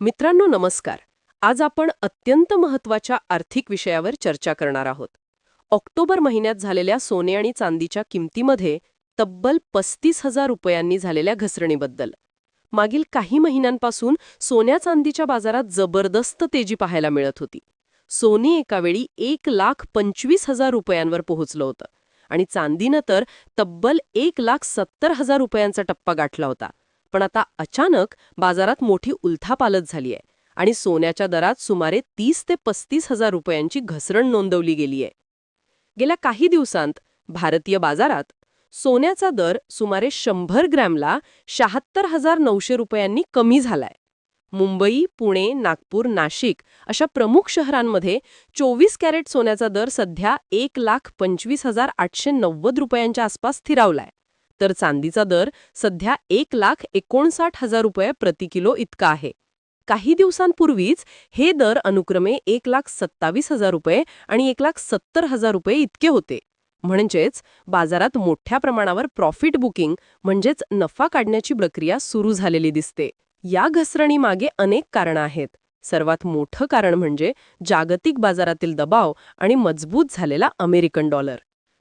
मित्रांनो नमस्कार. आज आपण अत्यंत महत्त्वाच्या आर्थिक विषयावर चर्चा करणार आहोत. ऑक्टोबर महिन्यात झालेल्या सोने आणि चांदीच्या किमतीमध्ये तब्बल पस्तीस हजार रुपयांनी झालेल्या घसरणीबद्दल. मागील काही महिन्यांपासून सोन्या चांदीच्या बाजारात जबरदस्त तेजी पाहायला मिळत होती. सोने एकावेळी एक लाख पंचवीस हजार रुपयांवर पोहोचलं होतं आणि चांदीनं तर तब्बल एक लाख सत्तर हजार रुपयांचा टप्पा गाठला होता. पण आता अचानक बाजारात मोठी उलथापालत झाली आहे आणि सोन्याच्या दरात सुमारे तीस ते पस्तीस हजार रुपयांची घसरण नोंदवली गेली आहे गेल्या काही दिवसांत भारतीय बाजारात सोन्याचा दर सुमारे शंभर ग्रॅमला शहात्तर हजार नऊशे रुपयांनी कमी झालाय. मुंबई पुणे नागपूर नाशिक अशा प्रमुख शहरांमध्ये चोवीस कॅरेट सोन्याचा दर सध्या एक लाख पंचवीस हजार आठशे नव्वद रुपयांच्या आसपास स्थिरावलाय. तर चांदीचा दर सध्या एक लाख एकोणसाठ हजार रुपये प्रति किलो इतका आहे. काही दिवसांपूर्वीच हे दर अनुक्रमे एक लाख सत्तावीस हजार रुपये आणि एक लाख सत्तर हजार रुपये इतके होते. म्हणजेच बाजारात मोठ्या प्रमाणावर प्रॉफिट बुकिंग म्हणजेच नफा काढण्याची प्रक्रिया सुरू झालेली दिसते. या घसरणीमागे अनेक कारणं आहेत. सर्वात मोठं कारण म्हणजे जागतिक बाजारातील दबाव आणि मजबूत झालेला अमेरिकन डॉलर.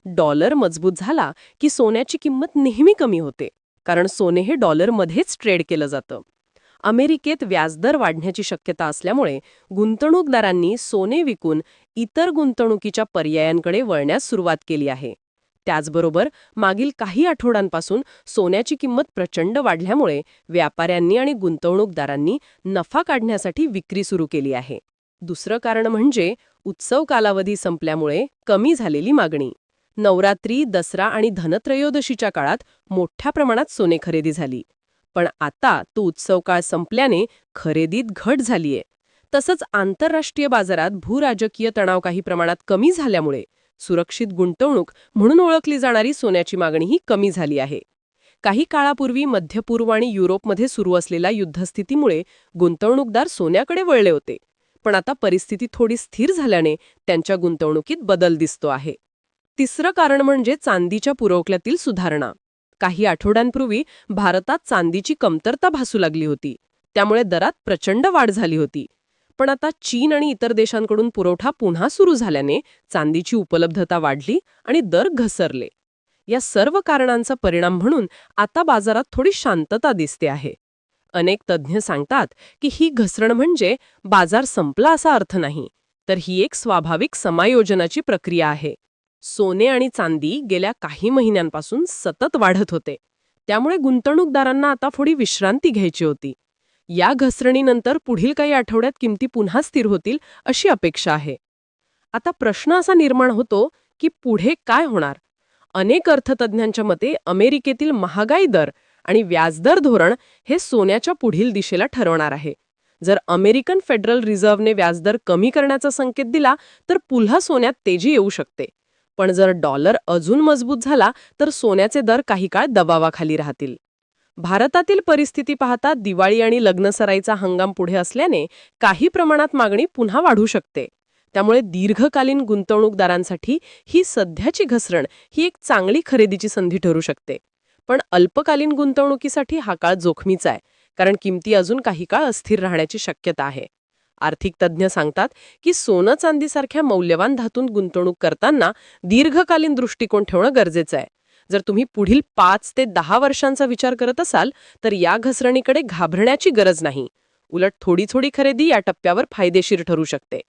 डॉलर मजबूत झाला की सोन्याची किंमत नेहमी कमी होते कारण सोने हे डॉलरमध्येच ट्रेड केलं जातं. अमेरिकेत व्याजदर वाढण्याची शक्यता असल्यामुळे गुंतवणूकदारांनी सोने विकून इतर गुंतवणुकीच्या पर्यायांकडे वळण्यास सुरुवात केली आहे. त्याचबरोबर मागील काही आठवड्यांपासून सोन्याची किंमत प्रचंड वाढल्यामुळे व्यापाऱ्यांनी आणि गुंतवणूकदारांनी नफा काढण्यासाठी विक्री सुरू केली आहे. दुसरं कारण म्हणजे उत्सव कालावधी संपल्यामुळे कमी झालेली मागणी. नवरात्री दसरा आणि धनत्रयोदशीच्या काळात मोठ्या प्रमाणात सोने खरेदी झाली. पण आता तो उत्सव काळ संपल्याने खरेदीत घट झालीय. तसंच आंतरराष्ट्रीय बाजारात भूराजकीय तणाव काही प्रमाणात कमी झाल्यामुळे सुरक्षित गुंतवणूक म्हणून ओळखली जाणारी सोन्याची मागणीही कमी झाली आहे. काही काळापूर्वी मध्य पूर्व आणि युरोपमध्ये सुरू असलेल्या युद्धस्थितीमुळे गुंतवणूकदार सोन्याकडे वळले होते. पण आता परिस्थिती थोडी स्थिर झाल्याने त्यांच्या गुंतवणुकीत बदल दिसतो आहे. तिसरं कारण म्हणजे चांदीच्या पुरवठ्यातील सुधारणा. काही आठवड्यांपूर्वी भारतात चांदीची कमतरता भासू लागली होती. त्यामुळे दरात प्रचंड वाढ झाली होती. पण आता चीन आणि इतर देशांकडून पुरवठा पुन्हा सुरू झाल्याने चांदीची उपलब्धता वाढली आणि दर घसरले. या सर्व कारणांचा परिणाम म्हणून आता बाजारात थोडी शांतता दिसते आहे. अनेक तज्ज्ञ सांगतात की ही घसरण म्हणजे बाजार संपला असा अर्थ नाही तर ही एक स्वाभाविक समायोजनाची प्रक्रिया आहे. सोने आणि चांदी गेल्या काही महिन्यांपासून सतत वाढत होते. त्यामुळे गुंतवणूकदारांना आता थोडी विश्रांती घ्यायची होती. या घसरणीनंतर पुढील काही आठवड्यात किमती पुन्हा स्थिर होतील अशी अपेक्षा आहे. आता प्रश्न असा निर्माण होतो की पुढे काय होणार? अनेक अर्थतज्ञांच्या मते अमेरिकेतील महागाई दर आणि व्याजदर धोरण हे सोन्याच्या पुढील दिशेला ठरवणार आहे. जर अमेरिकन फेडरल रिझर्व्हने व्याजदर कमी करण्याचा संकेत दिला तर पुन्हा सोन्यात तेजी येऊ शकते. पण जर डॉलर अजून मजबूत झाला तर सोन्याचे दर काही काळ दबावाखाली राहतील. भारतातील परिस्थिती पाहता दिवाळी आणि लग्नसराईचा हंगाम पुढे असल्याने काही प्रमाणात मागणी पुन्हा वाढू शकते. त्यामुळे दीर्घकालीन गुंतवणूकदारांसाठी ही सध्याची घसरण ही एक चांगली खरेदीची संधी ठरू शकते. पण अल्पकालीन गुंतवणुकीसाठी हा काळ जोखमीचा आहे कारण किमती अजून काही काळ अस्थिर राहण्याची शक्यता आहे. आर्थिक तज्ज्ञ सांगतात की सोनं चांदीसारख्या मौल्यवान धातून गुंतवणूक करताना दीर्घकालीन दृष्टिकोन ठेवणं गरजेचं आहे. जर तुम्ही पुढील पाच ते दहा वर्षांचा विचार करत असाल तर या घसरणीकडे घाबरण्याची गरज नाही. उलट थोडी थोडी खरेदी या टप्प्यावर फायदेशीर ठरू शकते.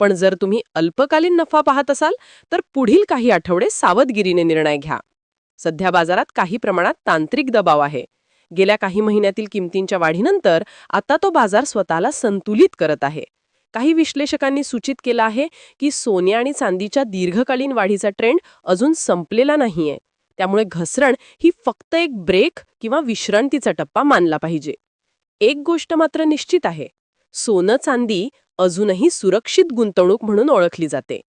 पण जर तुम्ही अल्पकालीन नफा पाहत असाल तर पुढील काही आठवडे सावधगिरीने निर्णय घ्या. सध्या बाजारात काही प्रमाणात तांत्रिक दबाव आहे. गेल्या काही महिन्यातील किमतींच्या वाढीनंतर आता तो बाजार स्वतःला संतुलित करत आहे. काही विश्लेषकांनी सूचित केलं आहे की सोने आणि चांदीच्या दीर्घकालीन वाढीचा ट्रेंड अजून संपलेला नाहीये. त्यामुळे घसरण ही फक्त एक ब्रेक किंवा विश्रांतीचा टप्पा मानला पाहिजे. एक गोष्ट मात्र निश्चित आहे. सोनं चांदी अजूनही सुरक्षित गुंतवणूक म्हणून ओळखली जाते.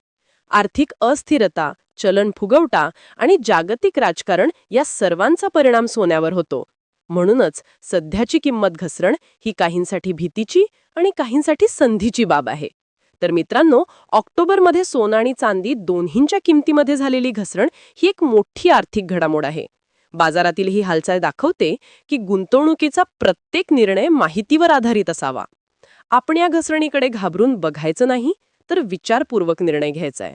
आर्थिक अस्थिरता चलन फुगवटा आणि जागतिक राजकारण या सर्वांचा परिणाम सोन्यावर होतो. म्हणूनच सध्याची किंमत घसरण ही काहींसाठी भीतीची आणि काहींसाठी संधीची बाब आहे. तर मित्रांनो ऑक्टोबरमध्ये सोनं आणि चांदी दोन्हींच्या किमतीमध्ये झालेली घसरण ही एक मोठी आर्थिक घडामोड आहे. बाजारातील ही हालचाल दाखवते की गुंतवणुकीचा प्रत्येक निर्णय माहितीवर आधारित असावा. आपण या घसरणीकडे घाबरून बघायचं नाही तर विचारपूर्वक निर्णय घ्यायचा आहे.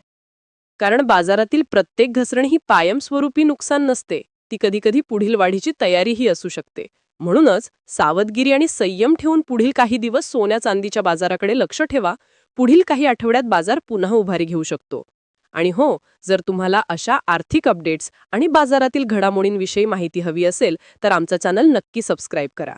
कारण बाजारातील प्रत्येक घसरण ही कायमस्वरूपी नुकसान नसते. ती कधीकधी पुढील वाढीची तयारीही असू शकते. म्हणूनच सावधगिरी आणि संयम ठेवून पुढील काही दिवस सोन्या चांदीच्या बाजाराकडे लक्ष ठेवा. पुढील काही आठवड्यात बाजार पुन्हा उभारी घेऊ शकतो. आणि हो जर तुम्हाला अशा आर्थिक अपडेट्स आणि बाजारातील घडामोडींविषयी माहिती हवी असेल तर आमचा चॅनल नक्की सबस्क्राईब करा.